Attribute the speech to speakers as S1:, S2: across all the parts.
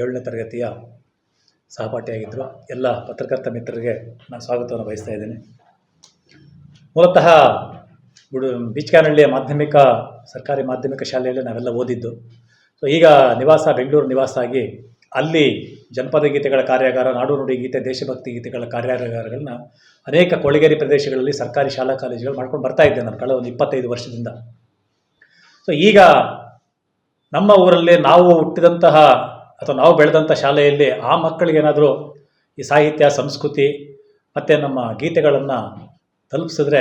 S1: ಏಳನೇ ತರಗತಿಯ ಸಹಪಾಠಿಯಾಗಿದ್ದರು ಎಲ್ಲ ಪತ್ರಕರ್ತ ಮಿತ್ರರಿಗೆ ನಾನು ಸ್ವಾಗತವನ್ನು ಬಯಸ್ತಾ ಇದ್ದೇನೆ. ಮೂಲತಃ ಗುಡು ಬೀಚ್ಕಾನಹಳ್ಳಿಯ ಮಾಧ್ಯಮಿಕ ಸರ್ಕಾರಿ ಮಾಧ್ಯಮಿಕ ಶಾಲೆಯಲ್ಲಿ ನಾವೆಲ್ಲ ಓದಿದ್ದು, ಸೊ ಈಗ ನಿವಾಸ, ಬೆಂಗಳೂರು ನಿವಾಸ ಆಗಿ ಅಲ್ಲಿ ಜನಪದ ಗೀತೆಗಳ ಕಾರ್ಯಾಗಾರ ನಾಡು ನುಡಿ ಗೀತೆ, ದೇಶಭಕ್ತಿ ಗೀತೆಗಳ ಕಾರ್ಯಾಗಾರಗಳನ್ನ ಅನೇಕ ಕೊಳಗೇರಿ ಪ್ರದೇಶಗಳಲ್ಲಿ ಸರ್ಕಾರಿ ಶಾಲಾ ಕಾಲೇಜುಗಳು ಮಾಡ್ಕೊಂಡು ಬರ್ತಾ ಇದ್ದೆ ನಾನು ಕಳೆದ ಒಂದು ಇಪ್ಪತ್ತೈದು ವರ್ಷದಿಂದ. ಸೊ ಈಗ ನಮ್ಮ ಊರಲ್ಲೇ ನಾವು ಹುಟ್ಟಿದಂತಹ ಅಥವಾ ನಾವು ಬೆಳೆದಂಥ ಶಾಲೆಯಲ್ಲಿ ಆ ಮಕ್ಕಳಿಗೇನಾದರೂ ಈ ಸಾಹಿತ್ಯ, ಸಂಸ್ಕೃತಿ ಮತ್ತು ನಮ್ಮ ಗೀತೆಗಳನ್ನು ತಲುಪಿಸಿದ್ರೆ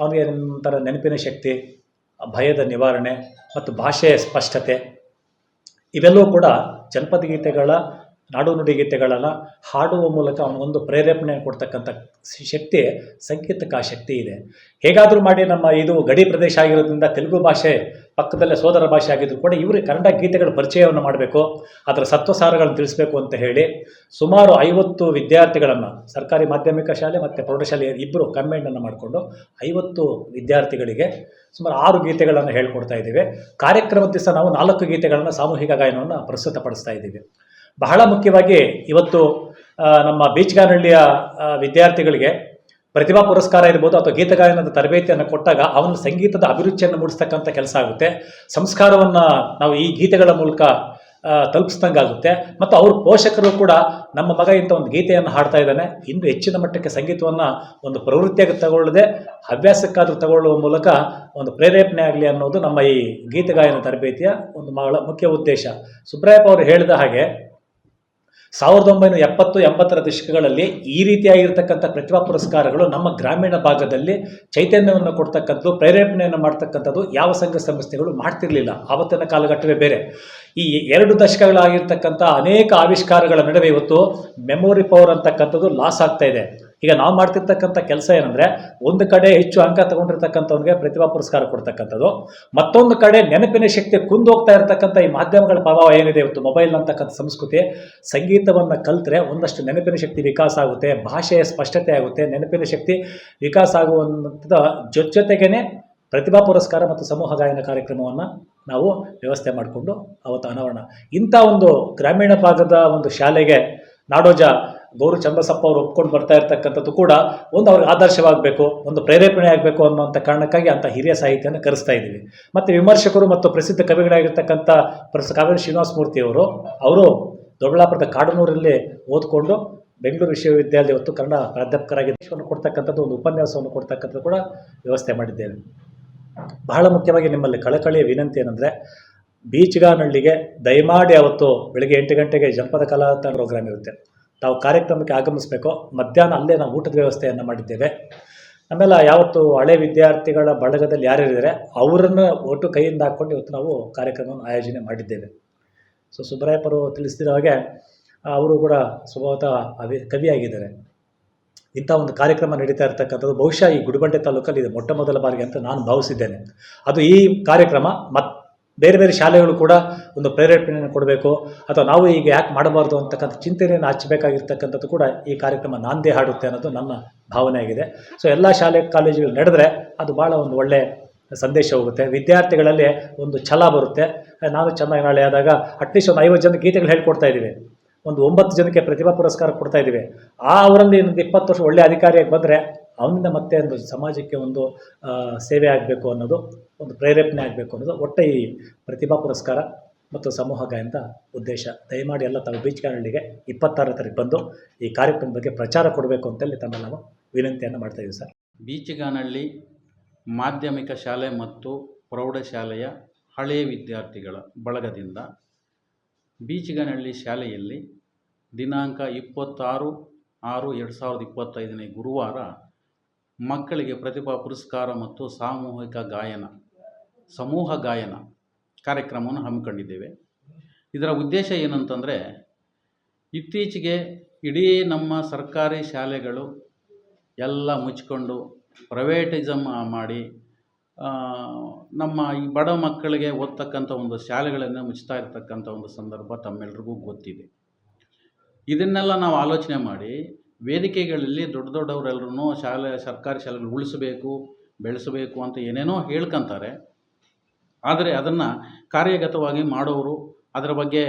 S1: ಅವನಿಗೆ ಒಂಥರ ನೆನಪಿನ ಶಕ್ತಿ, ಭಯದ ನಿವಾರಣೆ ಮತ್ತು ಭಾಷೆಯ ಸ್ಪಷ್ಟತೆ ಇವೆಲ್ಲವೂ ಕೂಡ ಜನಪದ ಗೀತೆಗಳ, ನಾಡು ನುಡಿ ಗೀತೆಗಳನ್ನು ಹಾಡುವ ಮೂಲಕ ಅವನಿಗೊಂದು ಪ್ರೇರೇಪಣೆ ಕೊಡ್ತಕ್ಕಂಥ ಶಕ್ತಿ ಸಂಗೀತಕ್ಕೆ ಆ ಶಕ್ತಿ ಇದೆ. ಹೇಗಾದರೂ ಮಾಡಿ ನಮ್ಮ ಇದು ಗಡಿ ಪ್ರದೇಶ ಆಗಿರೋದ್ರಿಂದ ತೆಲುಗು ಭಾಷೆ ಪಕ್ಕದಲ್ಲೇ ಸೋದರ ಭಾಷೆ ಆಗಿದ್ದರೂ ಕೂಡ ಇವರಿಗೆ ಕನ್ನಡ ಗೀತೆಗಳ ಪರಿಚಯವನ್ನು ಮಾಡಬೇಕು, ಅದರ ಸತ್ವಸಾರಗಳನ್ನು ತಿಳಿಸಬೇಕು ಅಂತ ಹೇಳಿ ಸುಮಾರು ಐವತ್ತು ವಿದ್ಯಾರ್ಥಿಗಳನ್ನು ಸರ್ಕಾರಿ ಮಾಧ್ಯಮಿಕ ಶಾಲೆ ಮತ್ತು ಪ್ರೌಢಶಾಲೆ ಇಬ್ಬರು ಕಮ್ಮೆಂಡನ್ನು ಮಾಡಿಕೊಂಡು ಐವತ್ತು ವಿದ್ಯಾರ್ಥಿಗಳಿಗೆ ಸುಮಾರು ಆರು ಗೀತೆಗಳನ್ನು ಹೇಳ್ಕೊಡ್ತಾ ಇದ್ದೀವಿ. ಕಾರ್ಯಕ್ರಮದ ದಿವಸ ನಾವು ನಾಲ್ಕು ಗೀತೆಗಳನ್ನು ಸಾಮೂಹಿಕ ಗಾಯನವನ್ನು ಪ್ರಸ್ತುತಪಡಿಸ್ತಾ ಇದ್ದೀವಿ. ಬಹಳ ಮುಖ್ಯವಾಗಿ ಇವತ್ತು ನಮ್ಮ ಬೀಚ್ಗಾನಹಳ್ಳಿಯ ವಿದ್ಯಾರ್ಥಿಗಳಿಗೆ ಪ್ರತಿಭಾ ಪುರಸ್ಕಾರ ಇರ್ಬೋದು ಅಥವಾ ಗೀತಗಾಯನದ ತರಬೇತಿಯನ್ನು ಕೊಟ್ಟಾಗ ಅವನ ಸಂಗೀತದ ಅಭಿರುಚಿಯನ್ನು ಮೂಡಿಸ್ತಕ್ಕಂಥ ಕೆಲಸ ಆಗುತ್ತೆ. ಸಂಸ್ಕಾರವನ್ನು ನಾವು ಈ ಗೀತೆಗಳ ಮೂಲಕ ತಲುಪಿಸ್ದಂಗೆ ತಲುಪಿಸ್ದಂಗಾಗುತ್ತೆ. ಮತ್ತು ಅವ್ರ ಪೋಷಕರು ಕೂಡ ನಮ್ಮ ಮಗ ಇಂಥ ಒಂದು ಗೀತೆಯನ್ನು ಹಾಡ್ತಾ ಇದ್ದಾನೆ. ಇನ್ನು ಹೆಚ್ಚಿನ ಮಟ್ಟಕ್ಕೆ ಸಂಗೀತವನ್ನು ಒಂದು ಪ್ರವೃತ್ತಿಯಾಗಿ ತಗೊಳ್ಳದೆ, ಹವ್ಯಾಸಕ್ಕಾದರೂ ತಗೊಳ್ಳುವ ಮೂಲಕ ಒಂದು ಪ್ರೇರೇಪಣೆ ಆಗಲಿ ಅನ್ನೋದು ನಮ್ಮ ಈ ಗೀತಗಾಯನ ತರಬೇತಿಯ ಒಂದು ಬಹಳ ಮುಖ್ಯ ಉದ್ದೇಶ. ಸುಬ್ರಾಯಪ್ಪ ಅವರು ಹೇಳಿದ ಹಾಗೆ ಸಾವಿರದ ಒಂಬೈನೂರ ಎಪ್ಪತ್ತು ಎಂಬತ್ತರ ದಶಕಗಳಲ್ಲಿ ಈ ರೀತಿಯಾಗಿರ್ತಕ್ಕಂಥ ಪ್ರತಿಭಾ ಪುರಸ್ಕಾರಗಳು ನಮ್ಮ ಗ್ರಾಮೀಣ ಭಾಗದಲ್ಲಿ ಚೈತನ್ಯವನ್ನು ಕೊಡ್ತಕ್ಕಂಥದ್ದು, ಪ್ರೇರೇಪಣೆಯನ್ನು ಮಾಡ್ತಕ್ಕಂಥದ್ದು ಯಾವ ಸಂಘ ಸಂಸ್ಥೆಗಳು ಮಾಡ್ತಿರಲಿಲ್ಲ. ಆವತ್ತಿನ ಕಾಲಘಟ್ಟವೇ ಬೇರೆ. ಈ ಎರಡು ದಶಕಗಳಾಗಿರ್ತಕ್ಕಂಥ ಅನೇಕ ಆವಿಷ್ಕಾರಗಳ ನಡುವೆ ಇವತ್ತು ಮೆಮೊರಿ ಪವರ್ ಅಂತಕ್ಕಂಥದ್ದು ಲಾಸ್ ಆಗ್ತಾ ಇದೆ. ಈಗ ನಾವು ಮಾಡ್ತಿರ್ತಕ್ಕಂಥ ಕೆಲಸ ಏನಂದರೆ ಒಂದು ಕಡೆ ಹೆಚ್ಚು ಅಂಕ ತಗೊಂಡಿರ್ತಕ್ಕಂಥವ್ನಿಗೆ ಪ್ರತಿಭಾ ಪುರಸ್ಕಾರ ಕೊಡ್ತಕ್ಕಂಥದ್ದು. ಮತ್ತೊಂದು ಕಡೆ ನೆನಪಿನ ಶಕ್ತಿ ಕುಂದೋಗ್ತಾ ಇರತಕ್ಕಂಥ ಈ ಮಾಧ್ಯಮಗಳ ಪ್ರಭಾವ ಏನಿದೆ ಇವತ್ತು ಮೊಬೈಲ್ ಅಂತಕ್ಕಂಥ ಸಂಸ್ಕೃತಿ, ಸಂಗೀತವನ್ನು ಕಲ್ತ್ರೆ ಒಂದಷ್ಟು ನೆನಪಿನ ಶಕ್ತಿ ವಿಕಾಸ ಆಗುತ್ತೆ, ಭಾಷೆಯ ಸ್ಪಷ್ಟತೆ ಆಗುತ್ತೆ, ನೆನಪಿನ ಶಕ್ತಿ ವಿಕಾಸ ಆಗುವಂಥದ ಜೊತೆಗೇನೆ ಪ್ರತಿಭಾ ಪುರಸ್ಕಾರ ಮತ್ತು ಸಮೂಹ ಗಾಯನ ಕಾರ್ಯಕ್ರಮವನ್ನು ನಾವು ವ್ಯವಸ್ಥೆ ಮಾಡಿಕೊಂಡು ಅವತ್ತು ಅನಾವರಣ. ಇಂಥ ಒಂದು ಗ್ರಾಮೀಣ ಭಾಗದ ಒಂದು ಶಾಲೆಗೆ ನಾಡೋಜ ಗೌರು ಚಂದ್ರಸಪ್ಪ ಅವರು ಒಪ್ಕೊಂಡು ಬರ್ತಾ ಇರ್ತಕ್ಕಂಥದ್ದು ಕೂಡ ಒಂದು ಅವ್ರಿಗೆ ಆದರ್ಶವಾಗಬೇಕು, ಒಂದು ಪ್ರೇರೇಪಣೆ ಆಗಬೇಕು ಅನ್ನೋಂಥ ಕಾರಣಕ್ಕಾಗಿ ಅಂಥ ಹಿರಿಯ ಸಾಹಿತ್ಯನ ಕರೆಸ್ತಾ ಇದ್ದೀವಿ. ಮತ್ತು ವಿಮರ್ಶಕರು ಮತ್ತು ಪ್ರಸಿದ್ಧ ಕವಿಗಳಾಗಿರ್ತಕ್ಕಂಥ ಪ್ರೊಫೆಸರ್ ಕಾವೇರಿ ಶ್ರೀನಿವಾಸ ಮೂರ್ತಿ ಅವರು ಅವರು ದೊಡ್ಡಬಳ್ಳಾಪುರದ ಕಾಡನೂರಲ್ಲಿ ಓದ್ಕೊಂಡು ಬೆಂಗಳೂರು ವಿಶ್ವವಿದ್ಯಾಲಯ ಇವತ್ತು ಕನ್ನಡ ಪ್ರಾಧ್ಯಾಪಕರಾಗಿ ದೇಶವನ್ನು ಕೊಡ್ತಕ್ಕಂಥದ್ದು, ಒಂದು ಉಪನ್ಯಾಸವನ್ನು ಕೊಡ್ತಕ್ಕಂಥದ್ದು ಕೂಡ ವ್ಯವಸ್ಥೆ ಮಾಡಿದ್ದೇವೆ. ಬಹಳ ಮುಖ್ಯವಾಗಿ ನಿಮ್ಮಲ್ಲಿ ಕಳಕಳಿಯ ವಿನಂತಿ ಏನಂದರೆ ಬೀಚ್ಗಾನಳ್ಳಿಗೆ ದಯಮಾಡಿ ಅವತ್ತು ಬೆಳಗ್ಗೆ ಎಂಟು ಗಂಟೆಗೆ ಜನಪದ ಕಲಾ ಪ್ರೋಗ್ರಾಮ್ ಇರುತ್ತೆ. ತಾವು ಕಾರ್ಯಕ್ರಮಕ್ಕೆ ಆಗಮಿಸಬೇಕು, ಮಧ್ಯಾಹ್ನ ಅಲ್ಲೇ ನಾವು ಊಟದ ವ್ಯವಸ್ಥೆಯನ್ನು ಮಾಡಿದ್ದೇವೆ. ಆಮೇಲೆ ಯಾವತ್ತು ಹಳೆ ವಿದ್ಯಾರ್ಥಿಗಳ ಬಳಗದಲ್ಲಿ ಯಾರ್ಯಾರಿದ್ದಾರೆ ಅವರನ್ನು ಒಟ್ಟು ಕೈಯಿಂದ ಹಾಕ್ಕೊಂಡು ಇವತ್ತು ನಾವು ಕಾರ್ಯಕ್ರಮವನ್ನು ಆಯೋಜನೆ ಮಾಡಿದ್ದೇವೆ. ಸೊ ಸುಬ್ರಾಯಪ್ಪರು ತಿಳಿಸಿದ ಹಾಗೆ ಅವರು ಕೂಡ ಸ್ವಭಾವತ ಅವಿ, ಕವಿಯಾಗಿದ್ದಾರೆ. ಇಂಥ ಒಂದು ಕಾರ್ಯಕ್ರಮ ನಡೀತಾ ಇರ್ತಕ್ಕಂಥದ್ದು ಬಹುಶಃ ಈ ಗುಡಿಬಂಡೆ ತಾಲೂಕಲ್ಲಿ ಇದೆ, ಮೊಟ್ಟ ಮೊದಲ ಬಾರಿಗೆ ಅಂತ ನಾನು ಭಾವಿಸಿದ್ದೇನೆ. ಅದು ಈ ಕಾರ್ಯಕ್ರಮ ಮತ್ ಬೇರೆ ಬೇರೆ ಶಾಲೆಗಳು ಕೂಡ ಒಂದು ಪ್ರೇರೇಪಣೆಯನ್ನು ಕೊಡಬೇಕು. ಅಥವಾ ನಾವು ಈಗ ಯಾಕೆ ಮಾಡಬಾರ್ದು ಅಂತಕ್ಕಂಥ ಚಿಂತನೆಯನ್ನು ಹಚ್ಚಬೇಕಾಗಿರ್ತಕ್ಕಂಥದ್ದು ಕೂಡ ಈ ಕಾರ್ಯಕ್ರಮ ನಾಂದೇ ಹಾಡುತ್ತೆ ಅನ್ನೋದು ನನ್ನ ಭಾವನೆ ಆಗಿದೆ. ಸೊ ಎಲ್ಲ ಶಾಲೆ ಕಾಲೇಜುಗಳು ನಡೆದ್ರೆ ಅದು ಭಾಳ ಒಂದು ಒಳ್ಳೆಯ ಸಂದೇಶ ಹೋಗುತ್ತೆ. ವಿದ್ಯಾರ್ಥಿಗಳಲ್ಲಿ ಒಂದು ಛಲ ಬರುತ್ತೆ. ನಾನು ಚೆನ್ನಾಗಿ ನಾಳೆ ಆದಾಗ ಅಟ್ಲೀಸ್ಟ್ ಒಂದು ಐವತ್ತು ಜನ ಗೀತೆಗಳು ಹೇಳ್ಕೊಡ್ತಾ ಇದ್ದೀವಿ. ಒಂದು ಒಂಬತ್ತು ಜನಕ್ಕೆ ಪ್ರತಿಭಾ ಪುರಸ್ಕಾರ ಕೊಡ್ತಾ ಇದ್ದೀವಿ. ಆ ಅವರಲ್ಲಿ ಒಂದು ಇಪ್ಪತ್ತು ವರ್ಷ ಒಳ್ಳೆಯ ಅಧಿಕಾರಿಯಾಗಿ ಬಂದರೆ ಅವನಿಂದ ಮತ್ತೆ ಒಂದು ಸಮಾಜಕ್ಕೆ ಒಂದು ಸೇವೆ ಆಗಬೇಕು ಅನ್ನೋದು ಒಂದು ಪ್ರೇರೇಪಣೆ ಆಗಬೇಕು ಅನ್ನೋದು ಒಟ್ಟೆ ಈ ಪ್ರತಿಭಾ ಪುರಸ್ಕಾರ ಮತ್ತು ಸಮೂಹ ಗಾಯನದ ಉದ್ದೇಶ. ದಯಮಾಡಿ ಎಲ್ಲ ತಾವು ಬೀಚ್ ಕಾನಳ್ಳಿಗೆ ಇಪ್ಪತ್ತಾರನೇ ತಾರೀಕು ಬಂದು ಈ ಕಾರ್ಯಕ್ರಮದ ಬಗ್ಗೆ ಪ್ರಚಾರ ಕೊಡಬೇಕು ಅಂತೇಳಿ ತಮ್ಮ ನಾವು ವಿನಂತಿಯನ್ನು ಮಾಡ್ತಾ ಇದ್ದೀವಿ ಸರ್.
S2: ಬೀಚಗಾನಹಳ್ಳಿ ಮಾಧ್ಯಮಿಕ ಶಾಲೆ ಮತ್ತು ಪ್ರೌಢಶಾಲೆಯ ಹಳೆಯ ವಿದ್ಯಾರ್ಥಿಗಳ ಬಳಗದಿಂದ ಬೀಚಗಾನಹಳ್ಳಿ ಶಾಲೆಯಲ್ಲಿ ದಿನಾಂಕ ಇಪ್ಪತ್ತಾರು ಆರು ಎರಡು ಸಾವಿರದ ಇಪ್ಪತ್ತೈದನೇ ಗುರುವಾರ ಮಕ್ಕಳಿಗೆ ಪ್ರತಿಭಾ ಪುರಸ್ಕಾರ ಮತ್ತು ಸಾಮೂಹಿಕ ಗಾಯನ ಸಮೂಹ ಗಾಯನ ಕಾರ್ಯಕ್ರಮವನ್ನು ಹಮ್ಮಿಕೊಂಡಿದ್ದೇವೆ ಇದರ ಉದ್ದೇಶ ಏನಂತಂದರೆ, ಇತ್ತೀಚೆಗೆ ಇಡೀ ನಮ್ಮ ಸರ್ಕಾರಿ ಶಾಲೆಗಳು ಎಲ್ಲ ಮುಚ್ಕೊಂಡು ಪ್ರೈವೇಟಿಸಮ್ ಮಾಡಿ ನಮ್ಮ ಈ ಬಡ ಮಕ್ಕಳಿಗೆ ಓದ್ತಕ್ಕಂಥ ಒಂದು ಶಾಲೆಗಳನ್ನು ಮುಚ್ತಾ ಇರ್ತಕ್ಕಂಥ ಒಂದು ಸಂದರ್ಭ ತಮ್ಮೆಲ್ರಿಗೂ ಗೊತ್ತಿದೆ. ಇದನ್ನೆಲ್ಲ ನಾವು ಆಲೋಚನೆ ಮಾಡಿ, ವೇದಿಕೆಗಳಲ್ಲಿ ದೊಡ್ಡ ದೊಡ್ಡವರೆಲ್ಲರೂ ಶಾಲೆ, ಸರ್ಕಾರಿ ಶಾಲೆಗಳು ಉಳಿಸಬೇಕು, ಬೆಳೆಸಬೇಕು ಅಂತ ಏನೇನೋ ಹೇಳ್ಕೊಂತಾರೆ. ಆದರೆ ಅದನ್ನು ಕಾರ್ಯಗತವಾಗಿ ಮಾಡೋರು, ಅದರ ಬಗ್ಗೆ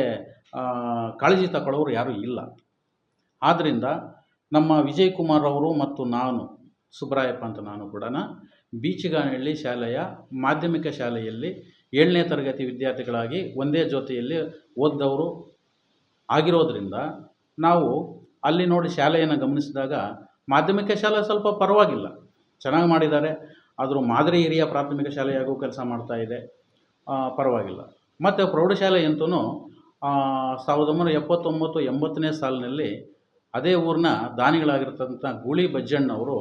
S2: ಕಾಳಜಿ ತಗೊಳ್ಳೋರು ಯಾರೂ ಇಲ್ಲ. ಆದ್ದರಿಂದ ನಮ್ಮ ವಿಜಯ್ ಕುಮಾರ್ ಅವರು ಮತ್ತು ನಾನು ಸುಬ್ರಾಯಪ್ಪ ಅಂತ ನಾನು ಕೂಡ ಬೀಚಿಗಾನಹಳ್ಳಿ ಶಾಲೆಯ ಮಾಧ್ಯಮಿಕ ಶಾಲೆಯಲ್ಲಿ ಏಳನೇ ತರಗತಿ ವಿದ್ಯಾರ್ಥಿಗಳಾಗಿ ಒಂದೇ ಜೊತೆಯಲ್ಲಿ ಓದ್ದವರು ಆಗಿರೋದ್ರಿಂದ ನಾವು ಅಲ್ಲಿ ನೋಡಿ ಶಾಲೆಯನ್ನು ಗಮನಿಸಿದಾಗ ಮಾಧ್ಯಮಿಕ ಶಾಲೆ ಸ್ವಲ್ಪ ಪರವಾಗಿಲ್ಲ. ಚೆನ್ನಾಗಿ ಮಾಡಿದ್ದಾರೆ. ಆದರೂ ಮಾದರಿ ಹಿರಿಯ ಪ್ರಾಥಮಿಕ ಶಾಲೆಯಾಗೂ ಕೆಲಸ ಮಾಡ್ತಾ ಇದೆ. ಪರವಾಗಿಲ್ಲ. ಮತ್ತು ಪ್ರೌಢಶಾಲೆ ಅಂತೂ ಸಾವಿರದ ಒಂಬೈನೂರ ಎಪ್ಪತ್ತೊಂಬತ್ತು, ಎಂಬತ್ತನೇ ಸಾಲಿನಲ್ಲಿ ಅದೇ ಊರಿನ ದಾನಿಗಳಾಗಿರ್ತಕ್ಕಂಥ ಗೂಳಿ ಬಜ್ಜಣ್ಣವರು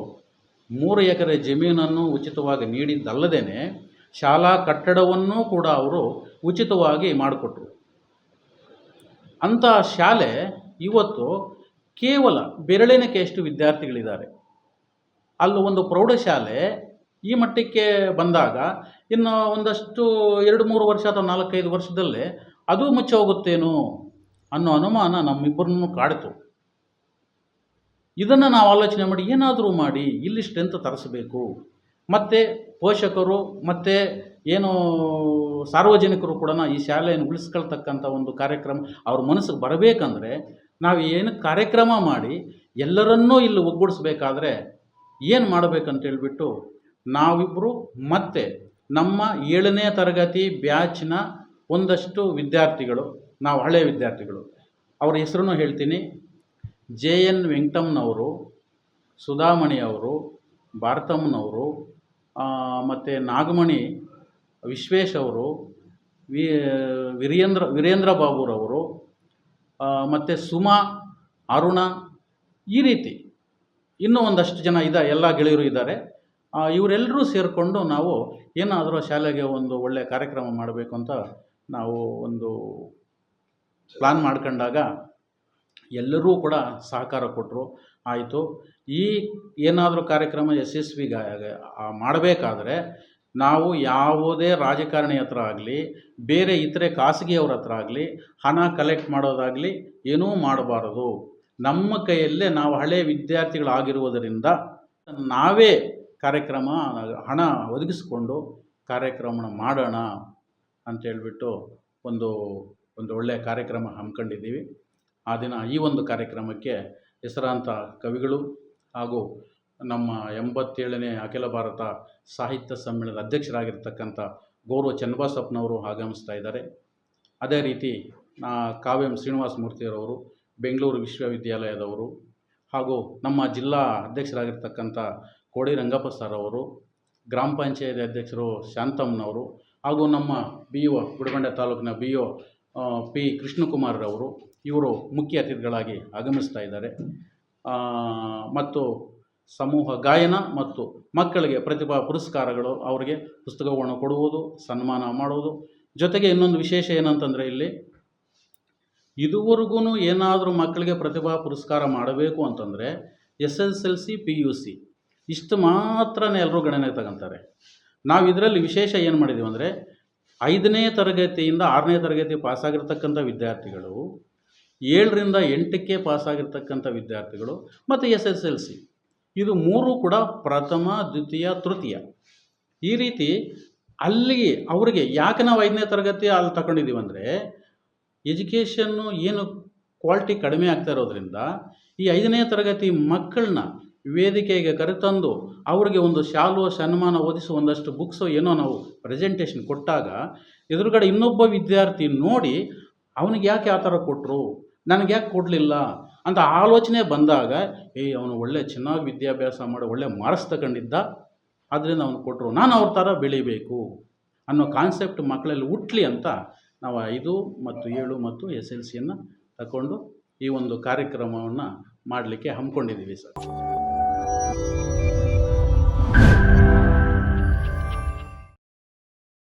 S2: ಮೂರು ಎಕರೆ ಜಮೀನನ್ನು ಉಚಿತವಾಗಿ ನೀಡಿದ್ದಲ್ಲದೇ ಶಾಲಾ ಕಟ್ಟಡವನ್ನೂ ಕೂಡ ಅವರು ಉಚಿತವಾಗಿ ಮಾಡಿಕೊಟ್ರು. ಅಂಥ ಶಾಲೆ ಇವತ್ತು ಕೇವಲ ಬೆರಳಿನಕೆಯಷ್ಟು ವಿದ್ಯಾರ್ಥಿಗಳಿದ್ದಾರೆ? ಅಲ್ಲಿ ಒಂದು ಪ್ರೌಢಶಾಲೆ ಈ ಮಟ್ಟಕ್ಕೆ ಬಂದಾಗ ಇನ್ನು ಒಂದಷ್ಟು ಎರಡು ಮೂರು ವರ್ಷ ಅಥವಾ ನಾಲ್ಕೈದು ವರ್ಷದಲ್ಲೇ ಅದು ಮುಚ್ಚಿ ಹೋಗುತ್ತೇನೋ ಅನ್ನೋ ಅನುಮಾನ ನಮ್ಮಿಬ್ಬರನ್ನು ಕಾಡಿತು. ಇದನ್ನು ನಾವು ಆಲೋಚನೆ ಮಾಡಿ ಏನಾದರೂ ಮಾಡಿ, ಇಲ್ಲಿ ಸ್ಟ್ರೆಂತ್ ತರಿಸಬೇಕು. ಮತ್ತು ಪೋಷಕರು, ಮತ್ತು ಏನು ಸಾರ್ವಜನಿಕರು ಕೂಡ ಈ ಶಾಲೆಯನ್ನು ಉಳಿಸ್ಕೊಳ್ತಕ್ಕಂಥ ಒಂದು ಕಾರ್ಯಕ್ರಮ ಅವ್ರ ಮನಸ್ಸಿಗೆ ಬರಬೇಕಂದ್ರೆ ನಾವು ಏನು ಕಾರ್ಯಕ್ರಮ ಮಾಡಿ ಎಲ್ಲರನ್ನೂ ಇಲ್ಲಿ ಒಗ್ಗೂಡಿಸ್ಬೇಕಾದ್ರೆ ಏನು ಮಾಡಬೇಕಂತ ಹೇಳ್ಬಿಟ್ಟು ನಾವಿಬ್ಬರು ಮತ್ತೆ ನಮ್ಮ ಏಳನೇ ತರಗತಿ ಬ್ಯಾಚ್ನ ಒಂದಷ್ಟು ವಿದ್ಯಾರ್ಥಿಗಳು, ನಾವು ಹಳೆಯ ವಿದ್ಯಾರ್ಥಿಗಳು. ಅವ್ರ ಹೆಸರನ್ನು ಹೇಳ್ತೀನಿ. ಜೆ ಎನ್ ವೆಂಕಟಮ್ಮನವರು ಸುಧಾಮಣಿ ಅವರು ಭಾರತಮ್ಮನವರು ಮತ್ತು ನಾಗಮಣಿ ವಿಶ್ವೇಶ್ ಅವರು, ವಿ, ವೀರೇಂದ್ರ ವೀರೇಂದ್ರ ಬಾಬುರವರು ಮತ್ತು ಸುಮಾ, ಅರುಣ ಈ ರೀತಿ ಇನ್ನೂ ಒಂದಷ್ಟು ಜನ ಇದ್ದ ಎಲ್ಲ ಗೆಳೆಯರು ಇದ್ದಾರೆ. ಇವರೆಲ್ಲರೂ ಸೇರಿಕೊಂಡು ನಾವು ಏನಾದರೂ ಶಾಲೆಗೆ ಒಂದು ಒಳ್ಳೆಯ ಕಾರ್ಯಕ್ರಮ ಮಾಡಬೇಕು ಅಂತ ನಾವು ಒಂದು ಪ್ಲಾನ್ ಮಾಡ್ಕೊಂಡಾಗ ಎಲ್ಲರೂ ಕೂಡ ಸಹಕಾರ ಕೊಟ್ಟರು. ಆಯಿತು. ಈ ಏನಾದರೂ ಕಾರ್ಯಕ್ರಮ ಯಶಸ್ವಿಗೆ ಮಾಡಬೇಕಾದ್ರೆ ನಾವು ಯಾವುದೇ ರಾಜಕಾರಣಿ ಹತ್ರ ಆಗಲಿ, ಬೇರೆ ಇತರೆ ಖಾಸಗಿಯವ್ರ ಹತ್ರ ಆಗಲಿ, ಹಣ ಕಲೆಕ್ಟ್ ಮಾಡೋದಾಗಲಿ ಏನೂ ಮಾಡಬಾರದು. ನಮ್ಮ ಕೈಯಲ್ಲೇ ನಾವು ಹಳೆ ವಿದ್ಯಾರ್ಥಿಗಳಾಗಿರುವುದರಿಂದ ನಾವೇ ಕಾರ್ಯಕ್ರಮ, ಹಣ ಒದಗಿಸಿಕೊಂಡು ಕಾರ್ಯಕ್ರಮನ ಮಾಡೋಣ ಅಂತ ಹೇಳ್ಬಿಟ್ಟು ಒಂದು ಒಂದು ಒಳ್ಳೆಯ ಕಾರ್ಯಕ್ರಮ ಹಮ್ಮಿಕೊಂಡಿದ್ದೀವಿ. ಆ ದಿನ ಈ ಒಂದು ಕಾರ್ಯಕ್ರಮಕ್ಕೆ ಹೆಸರಾಂತ ಕವಿಗಳು ಹಾಗೂ ನಮ್ಮ ಎಂಬತ್ತೇಳನೇ ಅಖಿಲ ಭಾರತ ಸಾಹಿತ್ಯ ಸಮ್ಮೇಳನದ ಅಧ್ಯಕ್ಷರಾಗಿರ್ತಕ್ಕಂಥ ಗೌರವ ಚನ್ನಬಸಪ್ಪನವರು ಆಗಮಿಸ್ತಾ ಇದ್ದಾರೆ. ಅದೇ ರೀತಿ ಕಾವ್ಯಂ ಶ್ರೀನಿವಾಸ ಮೂರ್ತಿಯವರವರು ಬೆಂಗಳೂರು ವಿಶ್ವವಿದ್ಯಾಲಯದವರು ಹಾಗೂ ನಮ್ಮ ಜಿಲ್ಲಾ ಅಧ್ಯಕ್ಷರಾಗಿರ್ತಕ್ಕಂಥ ಕೋಡಿ ರಂಗಪ್ಪ ಸರ್ ಅವರು ಗ್ರಾಮ ಪಂಚಾಯತ್ ಅಧ್ಯಕ್ಷರು ಶಾಂತಮ್ಮನವರು ಹಾಗೂ ನಮ್ಮ ಬಿ ಒ ಗುಡಿಬಂಡೆ ತಾಲೂಕಿನ ಬಿ ಒ ಪಿ ಕೃಷ್ಣಕುಮಾರ್ರವರು ಇವರು ಮುಖ್ಯ ಅತಿಥಿಗಳಾಗಿ ಆಗಮಿಸ್ತಾ ಇದ್ದಾರೆ. ಮತ್ತು ಸಮೂಹ ಗಾಯನ ಮತ್ತು ಮಕ್ಕಳಿಗೆ ಪ್ರತಿಭಾ ಪುರಸ್ಕಾರಗಳು ಅವರಿಗೆ ಪುಸ್ತಕಗಳನ್ನು ಕೊಡುವುದು, ಸನ್ಮಾನ ಮಾಡುವುದು. ಜೊತೆಗೆ ಇನ್ನೊಂದು ವಿಶೇಷ ಏನಂತಂದರೆ ಇಲ್ಲಿ ಇದುವರೆಗೂ ಏನಾದರೂ ಮಕ್ಕಳಿಗೆ ಪ್ರತಿಭಾ ಪುರಸ್ಕಾರ ಮಾಡಬೇಕು ಅಂತಂದರೆ S S L C, P U C. ಇಷ್ಟು ಮಾತ್ರನೇ ಎಲ್ಲರೂ ಗಣನೆಗೆ ತಗೊಂತಾರೆ. ನಾವು ಇದರಲ್ಲಿ ವಿಶೇಷ ಏನು ಮಾಡಿದ್ದೀವಿ ಅಂದರೆ ಐದನೇ ತರಗತಿಯಿಂದ ಆರನೇ ತರಗತಿ ಪಾಸಾಗಿರ್ತಕ್ಕಂಥ ವಿದ್ಯಾರ್ಥಿಗಳು, ಏಳರಿಂದ ಎಂಟಕ್ಕೆ ಪಾಸಾಗಿರ್ತಕ್ಕಂಥ ವಿದ್ಯಾರ್ಥಿಗಳು ಮತ್ತು ಎಸ್ ಎಸ್ ಎಲ್ ಸಿ. ಇದು ಮೂರು ಕೂಡ ಪ್ರಥಮ, ದ್ವಿತೀಯ, ತೃತೀಯ. ಈ ರೀತಿ ಅಲ್ಲಿ ಅವರಿಗೆ ಯಾಕೆ ನಾವು ಐದನೇ ತರಗತಿ ಅಲ್ಲಿ ತಗೊಂಡಿದ್ದೀವಿ ಅಂದರೆ ಎಜುಕೇಷನ್ನು ಏನು ಕ್ವಾಲಿಟಿ ಕಡಿಮೆ ಆಗ್ತಾ ಇರೋದ್ರಿಂದ ಈ ಐದನೇ ತರಗತಿ ಮಕ್ಕಳನ್ನ ವೇದಿಕೆಗೆ ಕರೆತಂದು ಅವ್ರಿಗೆ ಒಂದು ಶಾಲು, ಸನ್ಮಾನ ಓದಿಸಿ ಒಂದಷ್ಟು ಬುಕ್ಸು ಏನೋ ನಾವು ಪ್ರೆಸೆಂಟೇಷನ್ ಕೊಟ್ಟಾಗ ಎದುರುಗಡೆ ಇನ್ನೊಬ್ಬ ವಿದ್ಯಾರ್ಥಿ ನೋಡಿ, ಅವನಿಗೆ ಯಾಕೆ ಆ ಥರ ಕೊಟ್ಟರು ನನಗೆ ಯಾಕೆ ಕೊಡಲಿಲ್ಲ? ಅಂತ ಆಲೋಚನೆ ಬಂದಾಗ ಏಯ್ ಅವನು ಒಳ್ಳೆ ಚೆನ್ನಾಗಿ ವಿದ್ಯಾಭ್ಯಾಸ ಮಾಡಿ, ಒಳ್ಳೆ ಮಾರ್ಕ್ಸ್ ತಗೊಂಡಿದ್ದ ಆದ್ದರಿಂದ ಅವನು ಕೊಟ್ಟರು ನಾನು ಅವ್ರ ಥರ ಬೆಳಿಬೇಕು ಅನ್ನೋ ಕಾನ್ಸೆಪ್ಟ್ ಮಕ್ಕಳಲ್ಲಿ ಹುಟ್ಟಲಿ ಅಂತ ನಾವು ಐದು ಮತ್ತು ಏಳು ಮತ್ತು ಎಸ್ ಎಲ್ ಸಿಯನ್ನು ತಗೊಂಡು ಈ ಒಂದು ಕಾರ್ಯಕ್ರಮವನ್ನು ಮಾಡಲಿಕ್ಕೆ ಹಮ್ಮಿಕೊಂಡಿದ್ದೀವಿ ಸರ್.